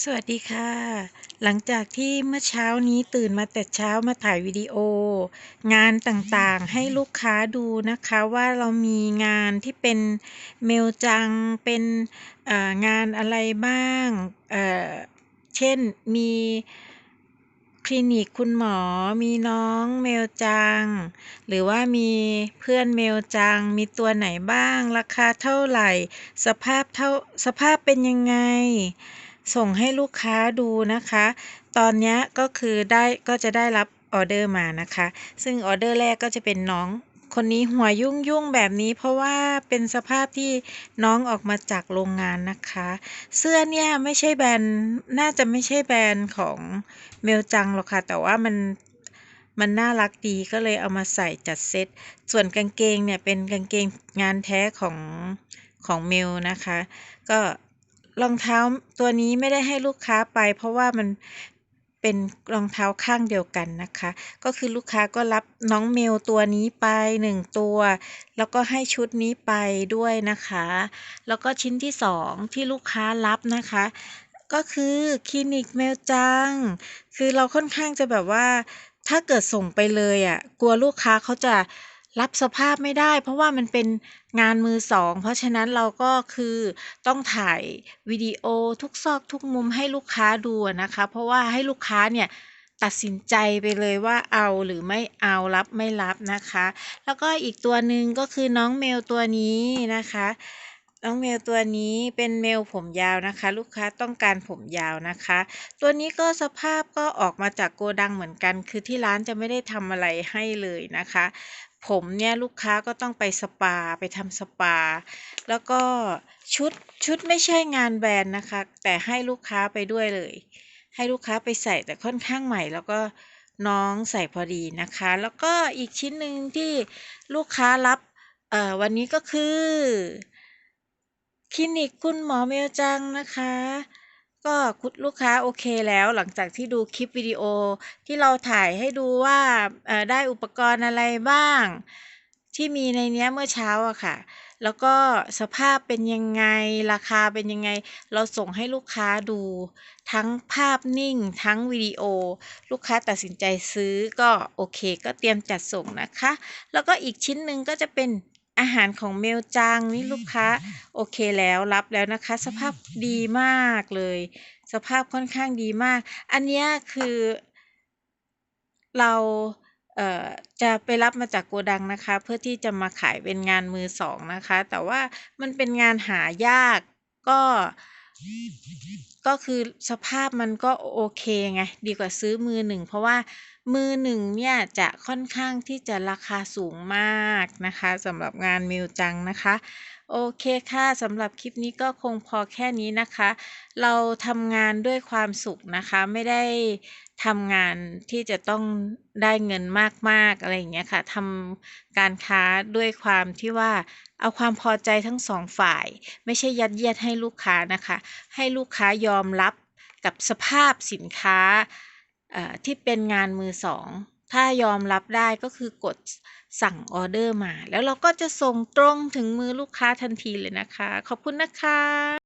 สวัสดีค่ะ หลังจากที่เมื่อเช้านี้ตื่นมาแต่เช้ามาถ่ายวิดีโอ งานต่างๆให้ลูกค้าดูนะคะว่าเรามีงานที่เป็นเมลจังเป็นงานอะไรบ้างเเช่นมีคลินิกคุณหมอ มีน้องเมลจัง หรือว่ามีเพื่อนเมลจัง มีตัวไหนบ้าง ราคาเท่าไหร่ สภาพเท่าสภาพเป็นยังไง ส่งให้ลูกค้าดูนะคะ ตอนนี้ก็คือได้ก็จะได้รับออเดอร์มานะคะ ซึ่งออเดอร์แรกก็จะเป็นน้องคนนี้หัวยุ่งๆแบบนี้เพราะว่าเป็นสภาพที่น้องออกมาจากโรงงานนะคะ เสื้อเนี่ยไม่ใช่แบรนด์น่าจะไม่ใช่แบรนด์ของเมลจังหรอกค่ะ แต่ว่ามันมันน่ารักดีก็เลยเอามาใส่จัดเซต ส่วนกางเกงเนี่ยเป็นกางเกงงานแท้ของของเมลนะคะ ก็ รองเท้าตัวนี้ไม่ได้ให้ลูกค้าไป เพราะว่ามันเป็นรองเท้าข้างเดียวกันนะคะ ก็คือลูกค้าก็รับน้องเมลตัวนี้ไปหนึ่งตัว แล้วก็ให้ชุดนี้ไปด้วยนะคะ แล้วก็ชิ้นที่สองที่ลูกค้ารับนะคะ ก็คือคลินิกเมลจัง คือเราค่อนข้างจะแบบว่าถ้าเกิดส่งไปเลยอะกลัวลูกค้าเขาจะ รับสภาพไม่ได้ เพราะว่ามันเป็นงานมือสอง เพราะฉะนั้นเราก็คือต้องถ่ายวิดีโอทุกซอกทุกมุมให้ลูกค้าดูนะคะ เพราะว่าให้ลูกค้าเนี่ยตัดสินใจไปเลยว่าเอาหรือไม่เอารับไม่รับนะคะ แล้วก็อีกตัวหนึ่งก็คือน้องเมลตัวนี้นะคะ น้องเมลตัวนี้เป็นเมลผมยาวนะคะ ลูกค้าต้องการผมยาวนะคะ ตัวนี้ก็สภาพก็ออกมาจากโกดังเหมือนกัน คือที่ร้านจะไม่ได้ทำอะไรให้เลยนะคะ ผมเนี่ยลูกค้าก็ต้องไปสปาไปทำสปา แล้วก็ชุดชุดไม่ใช่งานแบรนด์นะคะ แต่ให้ลูกค้าไปด้วยเลย ให้ลูกค้าไปใส่แต่ค่อนข้างใหม่แล้วก็น้องใส่พอดีนะคะ แล้วก็อีกชิ้นหนึ่งที่ลูกค้ารับเออวันนี้ก็คือ คลินิกคุณหมอเมลจังนะคะ ก็คุณลูกค้าโอเคแล้วหลังจากที่ดูคลิปวิดีโอที่เราถ่ายให้ดูว่าเอ่อได้อุปกรณ์อะไรบ้าง ที่มีในเนี้ยเมื่อเช้าอะค่ะ แล้วก็สภาพเป็นยังไงราคาเป็นยังไง เราส่งให้ลูกค้าดู ทั้งภาพนิ่ง ทั้งวิดีโอ ลูกค้าตัดสินใจซื้อก็โอเค ก็เตรียมจัดส่งนะคะ แล้วก็อีกชิ้นหนึ่งก็จะเป็น อาหารของเมลจังนี่ลูกค้าโอเคแล้วรับแล้วนะคะ สภาพดีมากเลย สภาพค่อนข้างดีมาก อันนี้คือ เราเอ่อจะไปรับมาจากโกดังนะคะ เพื่อที่จะมาขายเป็นงานมือสองนะคะ แต่ว่ามันเป็นงานหายากก็ก็คือสภาพมันก็โอเคไง ดีกว่าซื้อมือหนึ่ง เพราะว่ามือหนึ่งเนี่ยจะค่อนข้างที่จะราคาสูงมากนะคะสำหรับงานเมลจังนะคะโอเคค่ะสำหรับคลิปนี้ก็คงพอแค่นี้นะคะ เราทำงานด้วยความสุขนะคะไม่ได้ทำงานที่จะต้องได้เงินมากๆอะไรอย่างเงี้ยค่ะทำการค้าด้วยความที่ว่าเอาความพอใจทั้งสองฝ่าย ไม่ใช่ยัดเยียดให้ลูกค้านะคะ ให้ลูกค้ายอมรับกับสภาพสินค้า ที่เป็นงานมือสอง ถ้ายอมรับได้ก็คือกดสั่งออเดอร์มา แล้วเราก็จะส่งตรงถึงมือลูกค้าทันทีเลยนะคะ ขอบคุณนะคะ